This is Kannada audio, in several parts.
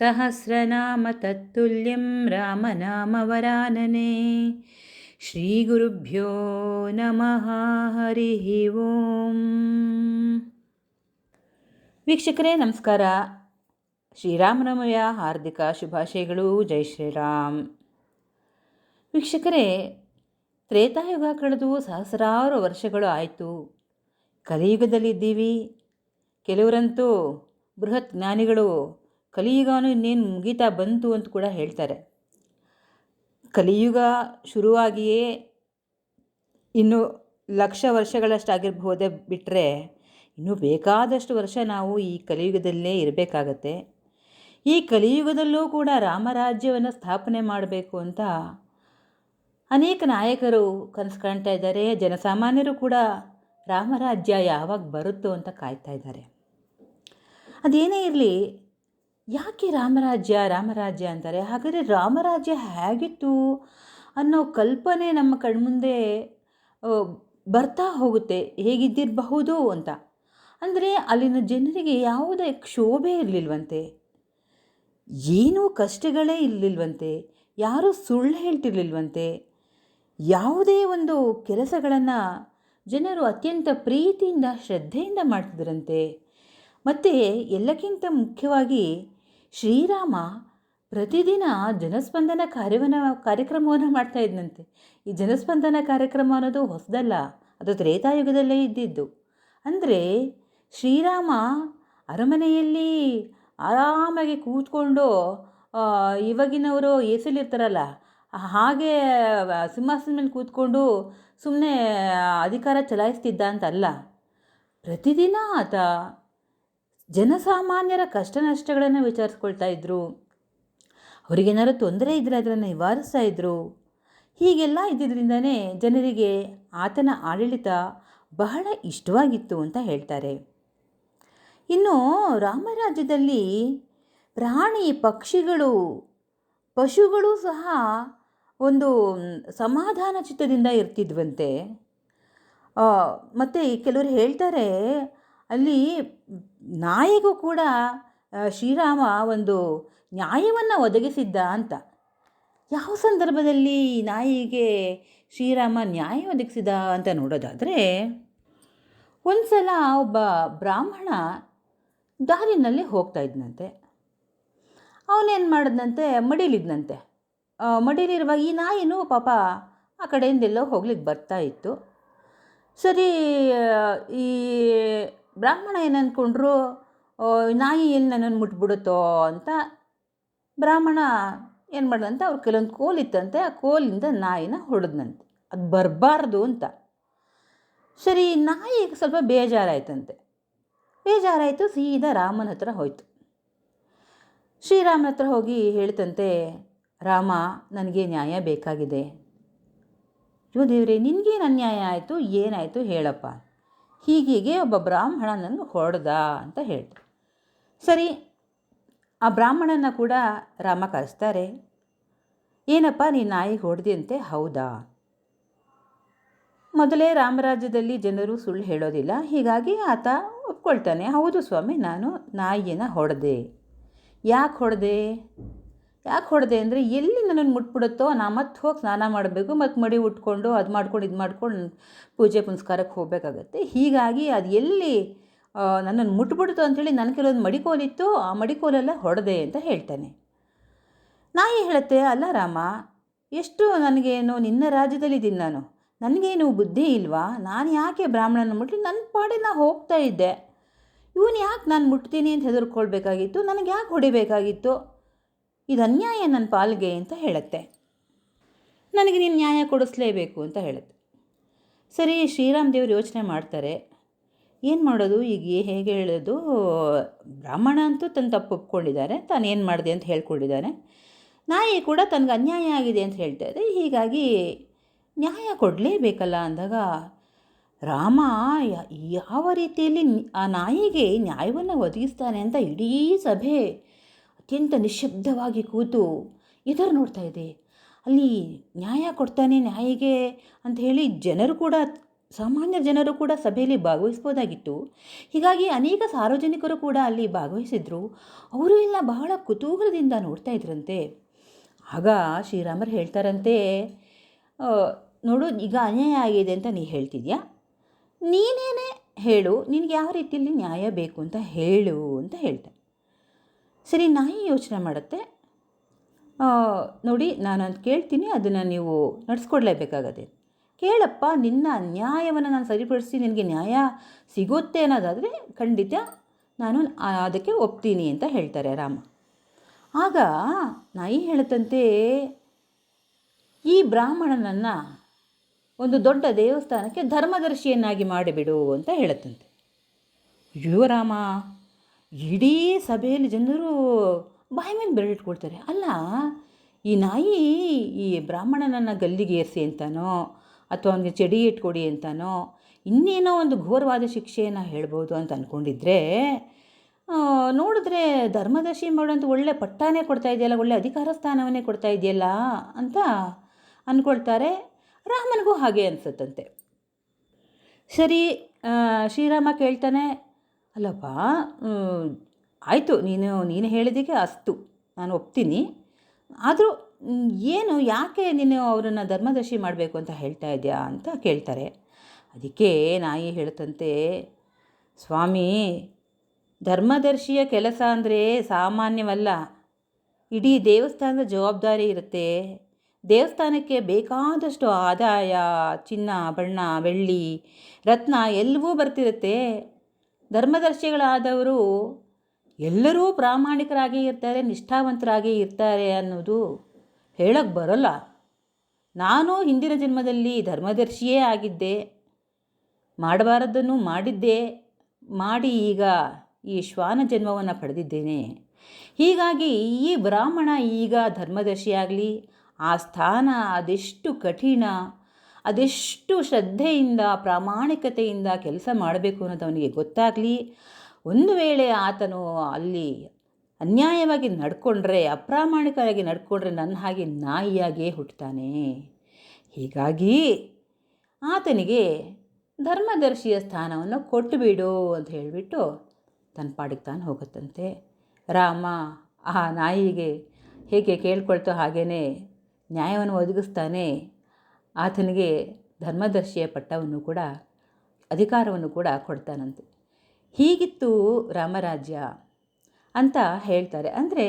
सहस्रनाम तत्तुल्यं रामनामवरानने ಶ್ರೀಗುರುಭ್ಯೋ ನಮಃ ಹರಿ ಓಂ ವೀಕ್ಷಕರೇ ನಮಸ್ಕಾರ ಶ್ರೀರಾಮನವಮಿಯ ಹಾರ್ದಿಕ ಶುಭಾಶಯಗಳು ಜೈ ಶ್ರೀರಾಮ್ ವೀಕ್ಷಕರೇ ತ್ರೇತಾಯುಗ ಕಳೆದು ಸಹಸ್ರಾರು ವರ್ಷಗಳು ಆಯಿತು ಕಲಿಯುಗದಲ್ಲಿದ್ದೀವಿ ಕೆಲವರಂತೂ ಬೃಹತ್ ಜ್ಞಾನಿಗಳು ಕಲಿಯುಗನೂ ಇನ್ನೇನು ಮುಗಿತಾ ಬಂತು ಅಂತ ಕೂಡ ಹೇಳ್ತಾರೆ. ಕಲಿಯುಗ ಶುರುವಾಗಿಯೇ ಇನ್ನು ಲಕ್ಷ ವರ್ಷಗಳಷ್ಟಾಗಿರ್ಬೋದೇ ಬಿಟ್ಟರೆ ಇನ್ನೂ ಬೇಕಾದಷ್ಟು ವರ್ಷ ನಾವು ಈ ಕಲಿಯುಗದಲ್ಲೇ ಇರಬೇಕಾಗತ್ತೆ. ಈ ಕಲಿಯುಗದಲ್ಲೂ ಕೂಡ ರಾಮರಾಜ್ಯವನ್ನು ಸ್ಥಾಪನೆ ಮಾಡಬೇಕು ಅಂತ ಅನೇಕ ನಾಯಕರು ಕನಸು ಕಾಣ್ತಾ ಇದ್ದಾರೆ. ಜನಸಾಮಾನ್ಯರು ಕೂಡ ರಾಮರಾಜ್ಯ ಯಾವಾಗ ಬರುತ್ತೋ ಅಂತ ಕಾಯ್ತಾ ಇದ್ದಾರೆ. ಅದೇನೇ ಇರಲಿ ಯಾಕೆ ರಾಮರಾಜ್ಯ ರಾಮರಾಜ್ಯ ಅಂತಾರೆ? ಹಾಗಾದರೆ ರಾಮರಾಜ್ಯ ಹೇಗಿತ್ತು ಅನ್ನೋ ಕಲ್ಪನೆ ನಮ್ಮ ಕಣ್ಮುಂದೆ ಬರ್ತಾ ಹೋಗುತ್ತೆ. ಹೇಗಿದ್ದಿರಬಹುದು ಅಂತ. ಅಂದರೆ ಅಲ್ಲಿನ ಜನರಿಗೆ ಯಾವುದೇ ಕ್ಷೋಭೆ ಇರಲಿಲ್ವಂತೆ. ಏನೂ ಕಷ್ಟಗಳೇ ಇರಲಿಲ್ವಂತೆ. ಯಾರೂ ಸುಳ್ಳು ಹೇಳ್ತಿರ್ಲಿಲ್ವಂತೆ. ಯಾವುದೇ ಒಂದು ಕೆಲಸಗಳನ್ನು ಜನರು ಅತ್ಯಂತ ಪ್ರೀತಿಯಿಂದ, ಶ್ರದ್ಧೆಯಿಂದ ಮಾಡ್ತಿದ್ರಂತೆ. ಮತ್ತು ಎಲ್ಲಕ್ಕಿಂತ ಮುಖ್ಯವಾಗಿ ಶ್ರೀರಾಮ ಪ್ರತಿದಿನ ಜನಸ್ಪಂದನ ಕಾರ್ಯವನ್ನು, ಕಾರ್ಯಕ್ರಮವನ್ನು ಮಾಡ್ತಾ ಇದ್ದಂತೆ ಈ ಜನಸ್ಪಂದನ ಕಾರ್ಯಕ್ರಮ ಅನ್ನೋದು ಹೊಸದಲ್ಲ, ಅದು ತ್ರೇತಾಯುಗದಲ್ಲೇ ಇದ್ದಿದ್ದು. ಅಂದರೆ ಶ್ರೀರಾಮ ಅರಮನೆಯಲ್ಲಿ ಆರಾಮಾಗಿ ಕೂತ್ಕೊಂಡು ಇವಾಗಿನವರು ಎಸಲಿರ್ತಾರಲ್ಲ ಹಾಗೆ ಸಿಂಹಾಸನ ಮೇಲೆ ಕೂತ್ಕೊಂಡು ಸುಮ್ಮನೆ ಅಧಿಕಾರ ಚಲಾಯಿಸ್ತಿದ್ದ ಅಂತಲ್ಲ. ಪ್ರತಿದಿನ ಆತ ಜನಸಾಮಾನ್ಯರ ಕಷ್ಟ ನಷ್ಟಗಳನ್ನು ವಿಚಾರಿಸ್ಕೊಳ್ತಾ ಇದ್ದರು ಅವರಿಗೇನಾದ್ರು ತೊಂದರೆ ಇದ್ದರೆ ಅದನ್ನು ನಿವಾರಿಸ್ತಾ ಇದ್ದರು ಹೀಗೆಲ್ಲ ಇದ್ದಿದ್ದರಿಂದನೇ ಜನರಿಗೆ ಆತನ ಆಡಳಿತ ಬಹಳ ಇಷ್ಟವಾಗಿತ್ತು ಅಂತ ಹೇಳ್ತಾರೆ. ಇನ್ನು ರಾಮರಾಜ್ಯದಲ್ಲಿ ಪ್ರಾಣಿ ಪಕ್ಷಿಗಳು, ಪಶುಗಳು ಸಹ ಒಂದು ಸಮಾಧಾನ ಚಿತ್ತದಿಂದ ಇರ್ತಿದ್ವಂತೆ. ಮತ್ತು ಕೆಲವರು ಹೇಳ್ತಾರೆ ಅಲ್ಲಿ ನಾಯಿಗೂ ಕೂಡ ಶ್ರೀರಾಮ ಒಂದು ನ್ಯಾಯವನ್ನು ಒದಗಿಸಿದ್ದ ಅಂತ. ಯಾವ ಸಂದರ್ಭದಲ್ಲಿ ನಾಯಿಗೆ ಶ್ರೀರಾಮ ನ್ಯಾಯ ಒದಗಿಸಿದ ಅಂತ ನೋಡೋದಾದರೆ ಒಂದು ಸಲ ಒಬ್ಬ ಬ್ರಾಹ್ಮಣ ದಾರಿನಲ್ಲಿ ಹೋಗ್ತಾ ಇದ್ನಂತೆ. ಅವನೇನು ಮಾಡಿದ್ನಂತೆ? ಮಡೀಲಿದ್ನಂತೆ. ಮಡಿಲಿರುವಾಗ ಈ ನಾಯಿನೂ ಪಾಪ ಆ ಕಡೆಯಿಂದೆಲ್ಲೋ ಹೋಗ್ಲಿಕ್ಕೆ ಬರ್ತಾ ಇತ್ತು. ಸರಿ ಈ ಬ್ರಾಹ್ಮಣ ಏನು ಅಂದ್ಕೊಂಡ್ರು ನಾಯಿ ಎಲ್ಲಿ ನನ್ನನ್ನು ಮುಟ್ಬಿಡುತ್ತೋ ಅಂತ ಬ್ರಾಹ್ಮಣ ಏನು ಮಾಡ್ದಂತೆ ಅವ್ರು ಕೆಲವೊಂದು ಕೋಲಿತ್ತಂತೆ ಆ ಕೋಲಿಂದ ನಾಯಿನ ಹೊಡೆದ್ನಂತೆ. ಅದು ಬರಬಾರ್ದು ಅಂತ. ಸರಿ ನಾಯಿಗೆ ಸ್ವಲ್ಪ ಬೇಜಾರಾಯ್ತಂತೆ. ಬೇಜಾರಾಯಿತು, ಸೀದಾ ರಾಮನ ಹತ್ರ ಹೋಯ್ತು. ಶ್ರೀರಾಮನ ಹತ್ರ ಹೋಗಿ ಹೇಳ್ತಂತೆ, ರಾಮ, ನನಗೆ ನ್ಯಾಯ ಬೇಕಾಗಿದೆ. ಯೋ ದೇವ್ರೆ, ನಿನಗೇನು ಅನ್ಯಾಯ ಆಯಿತು, ಏನಾಯಿತು ಹೇಳಪ್ಪ. ಹೀಗೀಗೆ ಒಬ್ಬ ಬ್ರಾಹ್ಮಣನನ್ನು ಹೊಡೆದ ಅಂತ ಹೇಳ್ತಾರೆ. ಸರಿ, ಆ ಬ್ರಾಹ್ಮಣನ ಕೂಡ ರಾಮ ಕರೆಸ್ತಾರೆ, ಏನಪ್ಪ ನೀ ನಾಯಿಗೆ ಹೊಡೆದಂತೆ ಹೌದಾ? ಮೊದಲೇ ರಾಮರಾಜ್ಯದಲ್ಲಿ ಜನರು ಸುಳ್ಳು ಹೇಳೋದಿಲ್ಲ, ಹೀಗಾಗಿ ಆತ ಒಪ್ಕೊಳ್ತಾನೆ, ಹೌದು ಸ್ವಾಮಿ, ನಾನು ನಾಯಿಯನ್ನು ಹೊಡೆದೆ. ಯಾಕೆ ಹೊಡೆದೆ? ಯಾಕೆ ಹೊಡೆದೆ ಅಂದರೆ ಎಲ್ಲಿ ನನ್ನನ್ನು ಮುಟ್ಬಿಡುತ್ತೋ ನಾ ಮತ್ತೆ ಹೋಗಿ ಸ್ನಾನ ಮಾಡಬೇಕು ಮತ್ತು ಮಡಿ ಉಟ್ಕೊಂಡು ಅದು ಮಾಡ್ಕೊಂಡು ಇದು ಮಾಡ್ಕೊಂಡು ಪೂಜೆ ಪುನಸ್ಕಾರಕ್ಕೆ ಹೋಗಬೇಕಾಗತ್ತೆ. ಹೀಗಾಗಿ ಅದು ಎಲ್ಲಿ ನನ್ನನ್ನು ಮುಟ್ಬಿಡ್ತು ಅಂಥೇಳಿ ನನ್ನ ಕೆಲವೊಂದು ಮಡಿಕೋಲಿತ್ತು, ಆ ಮಡಿಕೋಲೆಲ್ಲ ಹೊಡೆದೆ ಅಂತ ಹೇಳ್ತಾನೆ. ನಾಯಿ ಹೇಳುತ್ತೆ, ಅಲ್ಲ ರಾಮ, ಎಷ್ಟು ನನಗೇನು, ನಿನ್ನ ರಾಜ್ಯದಲ್ಲಿದ್ದೀನಿ ನಾನು. ನನಗೇನು ಬುದ್ಧಿ ಇಲ್ವಾ? ನಾನು ಯಾಕೆ ಬ್ರಾಹ್ಮಣನ ಮುಟ್ಟಿ ನನ್ನ ಪಾಡಿ ನಾ ಹೋಗ್ತಾ ಇದ್ದೆ. ಇವನು ಯಾಕೆ ನಾನು ಮುಟ್ತೀನಿ ಅಂತ ಹೆದರ್ಕೊಳ್ಬೇಕಾಗಿತ್ತು? ನನಗೆ ಯಾಕೆ ಹೊಡಿಬೇಕಾಗಿತ್ತು? ಇದು ಅನ್ಯಾಯ ನನ್ನ ಪಾಲ್ಗೆ ಅಂತ ಹೇಳುತ್ತೆ. ನನಗೆ ನೀನು ನ್ಯಾಯ ಕೊಡಿಸ್ಲೇಬೇಕು ಅಂತ ಹೇಳುತ್ತೆ. ಸರಿ, ಶ್ರೀರಾಮ್ ದೇವರು ಯೋಚನೆ ಮಾಡ್ತಾರೆ. ಏನು ಮಾಡೋದು? ಈಗ ಹೇಗೆ ಹೇಳೋದು? ಬ್ರಾಹ್ಮಣ ಅಂತೂ ತನ್ನ ತಪ್ಪು ಒಪ್ಕೊಂಡಿದ್ದಾರೆ ತಾನು ಏನು ಮಾಡಿದೆ ಅಂತ ಹೇಳ್ಕೊಂಡಿದ್ದಾನೆ. ನಾಯಿ ಕೂಡ ತನಗೆ ಅನ್ಯಾಯ ಆಗಿದೆ ಅಂತ ಹೇಳ್ತಾ ಇದೆ. ಹೀಗಾಗಿ ನ್ಯಾಯ ಕೊಡಲೇಬೇಕಲ್ಲ ಅಂದಾಗ ರಾಮ ಯಾವ ರೀತಿಯಲ್ಲಿ ಆ ನಾಯಿಗೆ ನ್ಯಾಯವನ್ನು ಒದಗಿಸ್ತಾನೆ ಅಂತ ಇಡೀ ಸಭೆ ಅತ್ಯಂತ ನಿಶ್ಶಬ್ದವಾಗಿ ಕೂತು ಎದುರು ನೋಡ್ತಾ ಇದೆ. ಅಲ್ಲಿ ನ್ಯಾಯ ಕೊಡ್ತಾನೆ ನ್ಯಾಯಿಗೆ ಅಂತ ಹೇಳಿ ಜನರು ಕೂಡ, ಸಾಮಾನ್ಯ ಜನರು ಕೂಡ ಸಭೆಯಲ್ಲಿ ಭಾಗವಹಿಸ್ಬೋದಾಗಿತ್ತು ಹೀಗಾಗಿ ಅನೇಕ ಸಾರ್ವಜನಿಕರು ಕೂಡ ಅಲ್ಲಿ ಭಾಗವಹಿಸಿದ್ರು. ಅವರು ಎಲ್ಲ ಬಹಳ ಕುತೂಹಲದಿಂದ ನೋಡ್ತಾ ಇದ್ರಂತೆ. ಆಗ ಶ್ರೀರಾಮರು ಹೇಳ್ತಾರಂತೆ ನೋಡು, ಈಗ ಅನ್ಯಾಯ ಆಗಿದೆ ಅಂತ ನೀ ಹೇಳ್ತಿದ್ಯಾ? ನೀನೇನೇ ಹೇಳು, ನಿನಗೆ ಯಾವ ರೀತಿಯಲ್ಲಿ ನ್ಯಾಯ ಬೇಕು ಅಂತ ಹೇಳು, ಅಂತ ಹೇಳ್ತಾರೆ. ಸರಿ, ನಾಯಿ ಯೋಚನೆ ಮಾಡುತ್ತೆ. ನೋಡಿ ನಾನು ಅಂತ ಕೇಳ್ತೀನಿ, ಅದನ್ನು ನೀವು ನಡೆಸ್ಕೊಡ್ಲೇಬೇಕಾಗತ್ತೆ. ಕೇಳಪ್ಪ, ನಿನ್ನ ಅನ್ಯಾಯವನ್ನು ನಾನು ಸರಿಪಡಿಸಿ ನಿನಗೆ ನ್ಯಾಯ ಸಿಗುತ್ತೆ ಅನ್ನೋದಾದರೆ ಖಂಡಿತ ನಾನು ಅದಕ್ಕೆ ಒಪ್ತೀನಿ ಅಂತ ಹೇಳ್ತಾರೆ ರಾಮ. ಆಗ ನಾಯಿ ಹೇಳುತ್ತಂತೆ, ಈ ಬ್ರಾಹ್ಮಣನನ್ನು ಒಂದು ದೊಡ್ಡ ದೇವಸ್ಥಾನಕ್ಕೆ ಧರ್ಮದರ್ಶಿಯನ್ನಾಗಿ ಮಾಡಿಬಿಡು ಅಂತ ಹೇಳುತ್ತಂತೆ. ಅಯ್ಯೋ ರಾಮ ಇಡೀ ಸಭೆಯಲ್ಲಿ ಜನರು ಬಾಯಿ ಮೇಲೆ ಬೆರಳಿಟ್ಕೊಳ್ತಾರೆ ಅಲ್ಲ, ಈ ನಾಯಿ ಈ ಬ್ರಾಹ್ಮಣನನ್ನು ಗಲ್ಲಿಗೆ ಏರಿಸಿ ಅಂತಾನೋ, ಅಥವಾ ಅವನಿಗೆ ಚಡಿ ಇಟ್ಕೊಡಿ ಅಂತಾನೋ, ಇನ್ನೇನೋ ಒಂದು ಘೋರವಾದ ಶಿಕ್ಷೆಯನ್ನು ಹೇಳ್ಬೋದು ಅಂತ ಅಂದ್ಕೊಂಡಿದ್ರೆ ನೋಡಿದ್ರೆ ಧರ್ಮದರ್ಶಿ ಮಾಡೋಂಥ ಒಳ್ಳೆ ಪಟ್ಟಾನೇ ಕೊಡ್ತಾ ಇದೆಯಲ್ಲ, ಒಳ್ಳೆ ಅಧಿಕಾರ ಸ್ಥಾನವನ್ನೇ ಕೊಡ್ತಾ ಇದೆಯಲ್ಲ ಅಂತ ಅಂದ್ಕೊಳ್ತಾರೆ ರಾಮನಿಗೂ ಹಾಗೆ ಅನಿಸುತ್ತಂತೆ. ಸರಿ ಶ್ರೀರಾಮ ಕೇಳ್ತಾನೆ ಅಲ್ಲಪ್ಪ ಆಯಿತು, ನೀನು ನೀನು ಹೇಳಿದ್ದಕ್ಕೆ ಅಸ್ತು. ನಾನು ಒಪ್ತೀನಿ. ಆದರೂ ಏನು, ಯಾಕೆ ನೀನು ಅವರನ್ನು ಧರ್ಮದರ್ಶಿ ಮಾಡಬೇಕು ಅಂತ ಹೇಳ್ತಾ ಇದೆಯಾ ಅಂತ ಕೇಳ್ತಾರೆ. ಅದಕ್ಕೆ ನಾಯಿ ಹೇಳ್ತಂತೆ ಸ್ವಾಮಿ, ಧರ್ಮದರ್ಶಿಯ ಕೆಲಸ ಅಂದರೆ ಸಾಮಾನ್ಯವಲ್ಲ. ಇಡೀ ದೇವಸ್ಥಾನದ ಜವಾಬ್ದಾರಿ ಇರುತ್ತೆ. ದೇವಸ್ಥಾನಕ್ಕೆ ಬೇಕಾದಷ್ಟು ಆದಾಯ, ಚಿನ್ನ, ಬಣ್ಣ, ಬೆಳ್ಳಿ, ರತ್ನ ಎಲ್ಲವೂ ಬರ್ತಿರುತ್ತೆ. ಧರ್ಮದರ್ಶಿಗಳಾದವರು ಎಲ್ಲರೂ ಪ್ರಾಮಾಣಿಕರಾಗಿ ಇರ್ತಾರೆ, ನಿಷ್ಠಾವಂತರಾಗಿ ಇರ್ತಾರೆ ಅನ್ನೋದು ಹೇಳಕ್ಕೆ ಬರೋಲ್ಲ. ನಾನು ಹಿಂದಿನ ಜನ್ಮದಲ್ಲಿ ಧರ್ಮದರ್ಶಿಯೇ ಆಗಿದ್ದೆ ಮಾಡಬಾರದನ್ನು ಮಾಡಿದ್ದೆ, ಮಾಡಿ ಈಗ ಈ ಶ್ವಾನ ಜನ್ಮವನ್ನು ಪಡೆದಿದ್ದೇನೆ. ಹೀಗಾಗಿ ಈ ಬ್ರಾಹ್ಮಣ ಈಗ ಧರ್ಮದರ್ಶಿಯಾಗಲಿ, ಆ ಸ್ಥಾನ ಅದೆಷ್ಟು ಕಠಿಣ ಅದೆಷ್ಟು ಶ್ರದ್ಧೆಯಿಂದ, ಪ್ರಾಮಾಣಿಕತೆಯಿಂದ ಕೆಲಸ ಮಾಡಬೇಕು ಅನ್ನೋದು ಅವನಿಗೆ ಗೊತ್ತಾಗಲಿ. ಒಂದು ವೇಳೆ ಆತನು ಅಲ್ಲಿ ಅನ್ಯಾಯವಾಗಿ ನಡ್ಕೊಂಡ್ರೆ, ಅಪ್ರಾಮಾಣಿಕವಾಗಿ ನಡ್ಕೊಂಡ್ರೆ ನನ್ನ ಹಾಗೆ ನಾಯಿಯಾಗೇ ಹುಟ್ಟುತ್ತಾನೆ ಹೀಗಾಗಿ ಆತನಿಗೆ ಧರ್ಮದರ್ಶಿಯ ಸ್ಥಾನವನ್ನು ಕೊಟ್ಟುಬಿಡು ಅಂತ ಹೇಳಿಬಿಟ್ಟು ತನ್ನ ಪಾಡಿಗೆ ತಾನು ಹೋಗುತ್ತಂತೆ. ರಾಮ ಆ ನಾಯಿಗೆ ಹೇಗೆ ಕೇಳ್ಕೊಳ್ತೋ ಹಾಗೇ ನ್ಯಾಯವನ್ನು ಒದಗಿಸ್ತಾನೆ. ಆತನಿಗೆ ಧರ್ಮದರ್ಶಿಯ ಪಟ್ಟವನ್ನು ಕೂಡ, ಅಧಿಕಾರವನ್ನು ಕೂಡ ಕೊಡ್ತಾನಂತೆ. ಹೀಗಿತ್ತು ರಾಮರಾಜ್ಯ ಅಂತ ಹೇಳ್ತಾರೆ. ಅಂದರೆ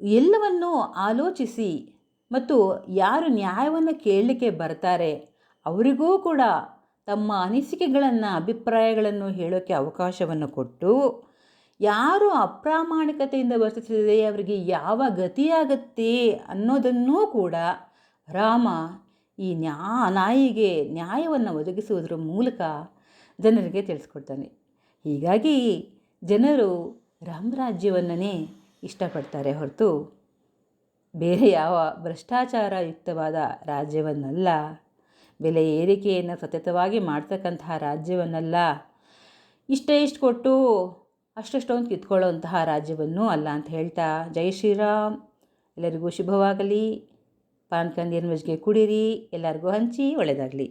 ಎಲ್ಲವನ್ನೂ ಆಲೋಚಿಸಿ ಮತ್ತು ಯಾರು ನ್ಯಾಯವನ್ನು ಕೇಳಲಿಕ್ಕೆ ಬರ್ತಾರೆ, ಅವರಿಗೂ ಕೂಡ ತಮ್ಮ ಅನಿಸಿಕೆಗಳನ್ನು, ಅಭಿಪ್ರಾಯಗಳನ್ನು ಹೇಳೋಕ್ಕೆ ಅವಕಾಶವನ್ನು ಕೊಟ್ಟು, ಯಾರು ಅಪ್ರಾಮಾಣಿಕತೆಯಿಂದ ವರ್ತಿಸಿದರೆ ಅವರಿಗೆ ಯಾವ ಗತಿಯಾಗತ್ತೆ ಅನ್ನೋದನ್ನೂ ಕೂಡ ರಾಮ ಈ ನ್ಯಾ, ನಾಯಿಗೆ ನ್ಯಾಯವನ್ನು ಒದಗಿಸುವುದರ ಮೂಲಕ ಜನರಿಗೆ ತಿಳಿಸ್ಕೊಡ್ತಾನೆ. ಹೀಗಾಗಿ ಜನರು ರಾಮರಾಜ್ಯವನ್ನೇ ಇಷ್ಟಪಡ್ತಾರೆ ಹೊರತು ಬೇರೆ ಯಾವ ಭ್ರಷ್ಟಾಚಾರಯುಕ್ತವಾದ ರಾಜ್ಯವನ್ನಲ್ಲ, ಬೆಲೆ ಏರಿಕೆಯನ್ನು ಸತತವಾಗಿ ಮಾಡ್ತಕ್ಕಂತಹ ರಾಜ್ಯವನ್ನಲ್ಲ, ಇಷ್ಟೇ ಇಷ್ಟು ಕೊಟ್ಟು ಅಷ್ಟಷ್ಟೊಂದು ಕಿತ್ಕೊಳ್ಳೋಂತಹ ರಾಜ್ಯವನ್ನು ಅಲ್ಲ ಅಂತ ಹೇಳ್ತಾ ಜೈ ಶ್ರೀರಾಮ್. ಎಲ್ಲರಿಗೂ ಶುಭವಾಗಲಿ. ಪಾನ್ಕಂದಿಯನ್ ಮಜ್ಜಿಗೆ ಕುಡೀರಿ ಎಲ್ಲರಿಗೂ ಹಂಚಿ ಒಳ್ಳೆಯದಾಗಲಿ